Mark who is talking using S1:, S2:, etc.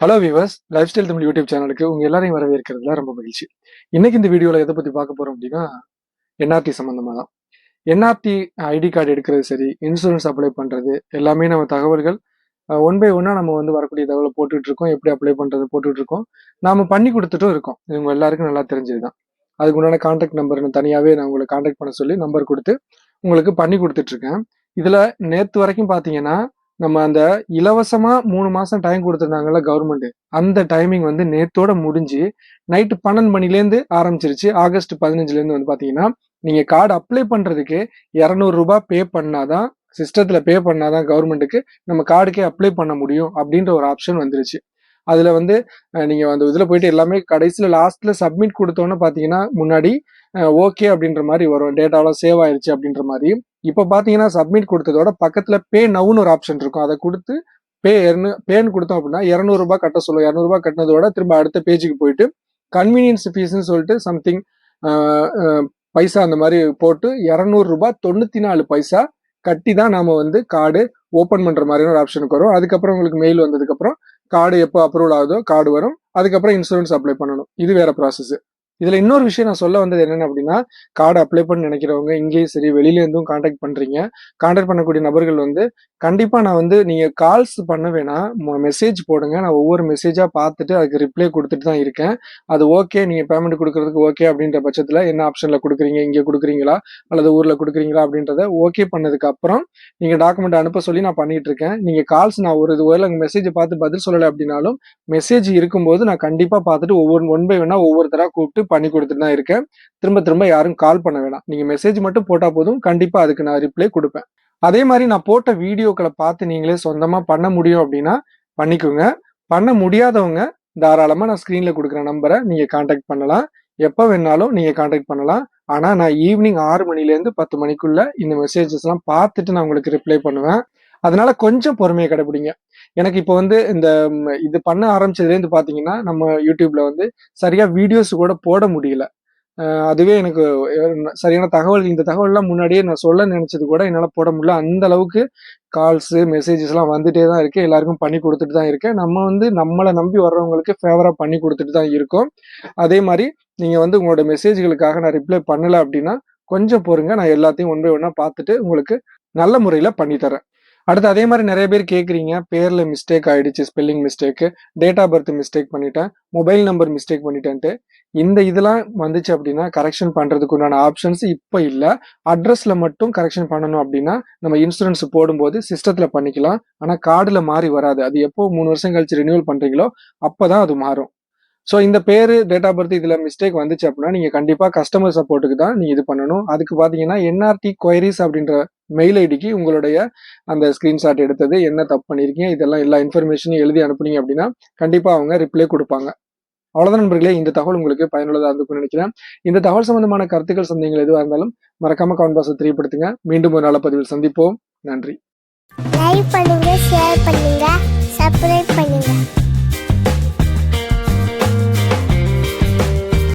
S1: Hello Vivers lifestyle Tamil YouTube சேனலுக்கு உங்க எல்லாரையும் வரவேற்கிறதுல ரொம்ப மகிழ்ச்சி. இன்னைக்கு இந்த வீடியோவில் எதை பத்தி பார்க்க போறோம் அப்படின்னா என்ஆர்டி சம்பந்தமா தான் என்ஆர்டி ஐடி கார்டு எடுக்கிறது சரி இன்சூரன்ஸ் அப்ளை பண்றது எல்லாமே நம்ம தகவல்கள் ஒன் பை ஒன்னா நம்ம வந்து வரக்கூடிய தகவலை போட்டுட்டு இருக்கோம் எப்படி அப்ளை பண்றது போட்டுட்டு இருக்கோம். நாம பண்ணி கொடுத்துட்டும் இருக்கோம். இவங்க எல்லாருக்கும் நல்லா தெரிஞ்சதுதான். அதுக்கு உண்டான கான்டாக்ட் நம்பர் தனியாவே நான் உங்களை கான்டாக்ட் பண்ண சொல்லி நம்பர் கொடுத்து உங்களுக்கு பண்ணி கொடுத்துட்டு இருக்கேன். இதுல நேத்து வரைக்கும் பாத்தீங்கன்னா நம்ம அந்த இலவசமா மூணு மாசம் டைம் கொடுத்துருந்தாங்கல்ல கவர்மெண்ட் அந்த டைமிங் வந்து நேத்தோட முடிஞ்சு நைட்டு பன்னெண்டு மணிலேருந்து ஆரம்பிச்சிருச்சு. ஆகஸ்ட் பதினஞ்சுலேருந்து வந்து பாத்தீங்கன்னா நீங்க கார்டு அப்ளை பண்றதுக்கு இரநூறுபா பே பண்ணாதான் சிஸ்டத்துல பே பண்ணாதான் கவர்மெண்ட்டுக்கு நம்ம கார்டுக்கே அப்ளை பண்ண முடியும் அப்படின்ற ஒரு ஆப்ஷன் வந்துருச்சு. அதுல வந்து நீங்கள் நீங்க அந்த இதுல போயிட்டு எல்லாமே கடைசியில லாஸ்ட்ல சப்மிட் கொடுத்தோன்னு பாத்தீங்கன்னா முன்னாடி ஓகே அப்படின்ற மாதிரி வரும். டேட்டாலாம் சேவ் ஆயிடுச்சு அப்படின்ற மாதிரி இப்போ பார்த்தீங்கன்னா சப்மிட் கொடுத்ததோட பக்கத்தில் பே நவுன்னு ஒரு ஆப்ஷன் இருக்கும். அதை கொடுத்து பே பேன்னு கொடுத்தோம் அப்படின்னா இரநூறுபா கட்ட சொல்லுவோம் இரநூறுபா கட்டினதோட திரும்ப அடுத்த பேஜுக்கு போயிட்டு கன்வீனியன்ஸ் ஃபீஸ்னு சொல்லிட்டு சம்திங் பைசா அந்த மாதிரி போட்டு இரநூறுபா தொண்ணூற்றி நாலு பைசா கட்டி தான் நாம் வந்து கார்டு ஓப்பன் பண்ணுற மாதிரியான ஒரு ஆப்ஷனுக்கு வரும். அதுக்கப்புறம் உங்களுக்கு மெயில் வந்ததுக்கப்புறம் கார்டு எப்போ அப்ரூவல் ஆகுதோ கார்டு வரும். அதுக்கப்புறம் இன்சூரன்ஸ் அப்ளை பண்ணணும். இது வேற ப்ராசஸ் இதுல இன்னொரு விஷயம் நான் சொல்ல வந்தது என்னென்ன அப்படின்னா கார்டு அப்ளை பண்ண நினைக்கிறவங்க இங்கேயும் சரி வெளியில இருந்தும் காண்டாக்ட் பண்றீங்க. காண்டாக்ட் பண்ணக்கூடிய நபர்கள் வந்து கண்டிப்பா நான் வந்து நீங்க கால்ஸ் பண்ண வேணாம். மெசேஜ் போடுங்க. நான் ஒவ்வொரு மெசேஜா பார்த்துட்டு அதுக்கு ரிப்ளை கொடுத்துட்டு தான் இருக்கேன். அது ஓகே நீங்க பேமெண்ட் கொடுக்கறதுக்கு ஓகே அப்படின்ற பட்சத்துல என்ன ஆப்ஷன்ல கொடுக்குறீங்க இங்க கொடுக்குறீங்களா அல்லது ஊர்ல கொடுக்குறீங்களா அப்படின்றத ஓகே பண்ணதுக்கு அப்புறம் நீங்க டாக்குமெண்ட் அனுப்ப சொல்லி நான் பண்ணிட்டு இருக்கேன். நீங்க கால்ஸ் நான் ஒரு இது ஒருவேளை மெசேஜ் பார்த்து பதில் சொல்லலை அப்படின்னாலும் மெசேஜ் இருக்கும்போது நான் கண்டிப்பா பார்த்துட்டு ஒவ்வொரு ஒன் பை ஒன்னா ஒவ்வொருத்தரா கூப்பிட்டு பண்ணி கொடுத்துட்டு தான் இருக்கேன். திரும்ப திரும்ப யாரும் கால் பண்ண வேணாம். நீங்க மெசேஜ் மட்டும் போட்டா போதும். கண்டிப்பா அதுக்கு நான் ரிப்ளை கொடுப்பேன். அதே மாதிரி நான் போட்ட வீடியோக்களை பார்த்து நீங்களே சொந்தமா பண்ண முடியும் அப்படின்னா பண்ணிக்கோங்க. பண்ண முடியாதவங்க தாராளமா நான் ஸ்கிரீன்ல கொடுக்குற நம்பரை நீங்க காண்டாக்ட் பண்ணலாம். எப்போ வேணாலும் நீங்க காண்டாக்ட் பண்ணலாம். ஆனா நான் ஈவினிங் ஆறு மணிலேருந்து பத்து மணிக்குள்ள இந்த மெசேஜஸ் எல்லாம் பார்த்துட்டு நான் உங்களுக்கு ரிப்ளை பண்ணுவேன். அதனால கொஞ்சம் பொறுமையை கடைபிடிங்க. எனக்கு இப்போ வந்து இந்த இது பண்ண ஆரம்பிச்சதுலேருந்து பார்த்தீங்கன்னா நம்ம யூடியூப்ல வந்து சரியா வீடியோஸ் கூட போட முடியல. அதுவே எனக்கு சரியான தகவல் இந்த தகவல்லாம் முன்னாடியே நான் சொல்ல நினைச்சது கூட என்னால் போட முடியல. அந்த அளவுக்கு கால்ஸு மெசேஜஸ்லாம் வந்துட்டே தான் இருக்கு. எல்லாருக்கும் பண்ணி கொடுத்துட்டு தான் இருக்கேன். நம்ம வந்து நம்மளை நம்பி வர்றவங்களுக்கு ஃபேவராக பண்ணி கொடுத்துட்டு தான் இருக்கோம். அதே மாதிரி நீங்கள் வந்து உங்களோட மெசேஜ்களுக்காக நான் ரிப்ளை பண்ணலை அப்படின்னா கொஞ்சம் பொறுங்க. நான் எல்லாத்தையும் ஒன் பை பார்த்துட்டு உங்களுக்கு நல்ல முறையில் பண்ணித்தரேன். அடுத்து அதே மாதிரி நிறைய பேர் கேட்குறீங்க பேரில் மிஸ்டேக் ஆகிடுச்சு spelling mistake date of birth mistake பண்ணிட்டேன் மொபைல் நம்பர் மிஸ்டேக் பண்ணிட்டேன்ட்டு. இந்த இதெல்லாம் வந்துச்சு அப்படின்னா கரெக்ஷன் பண்ணுறதுக்கு உண்டான ஆப்ஷன்ஸ் இப்போ இல்லை. அட்ரஸில் மட்டும் கரெக்ஷன் பண்ணணும் அப்படின்னா நம்ம இன்சூரன்ஸ் போடும்போது சிஸ்டத்தில் பண்ணிக்கலாம். ஆனால் கார்டில் மாறி வராது. அது எப்போ மூணு வருஷம் கழிச்சு ரினியூவல் அப்போ தான் அது மாறும். ஸோ இந்த பேர் டேட் ஆஃப் பர்த் இதில் மிஸ்டேக் வந்துச்சு அப்படின்னா நீங்கள் கண்டிப்பாக கஸ்டமர் சப்போர்ட்டுக்கு தான் நீங்கள் இது பண்ணணும். அதுக்கு பார்த்தீங்கன்னா என்ஆர்டி கொயரிஸ் அப்படின்ற மெயில் ஐடிக்கு உங்களுடைய அந்த ஸ்கிரீன்ஷாட் எடுத்தது என்ன தப்பு பண்ணியிருக்கீங்க இதெல்லாம் எல்லா இன்ஃபர்மேஷனையும் எழுதி அனுப்புனீங்க அப்படின்னா கண்டிப்பாக அவங்க ரிப்ளை கொடுப்பாங்க. அவ்வளோதான் நண்பர்களே இந்த தகவல் உங்களுக்கு பயனுள்ளதாக இருக்கும்னு நினைக்கிறேன். இந்த தகவல் சம்பந்தமான கருத்துக்கள் சந்தேகங்கள் எதுவாக இருந்தாலும் மறக்காம கவுண்ட் பாக்ஸ் தெரியப்படுத்துங்க. மீண்டும் ஒரு நல்ல பதிவில் சந்திப்போம். நன்றி.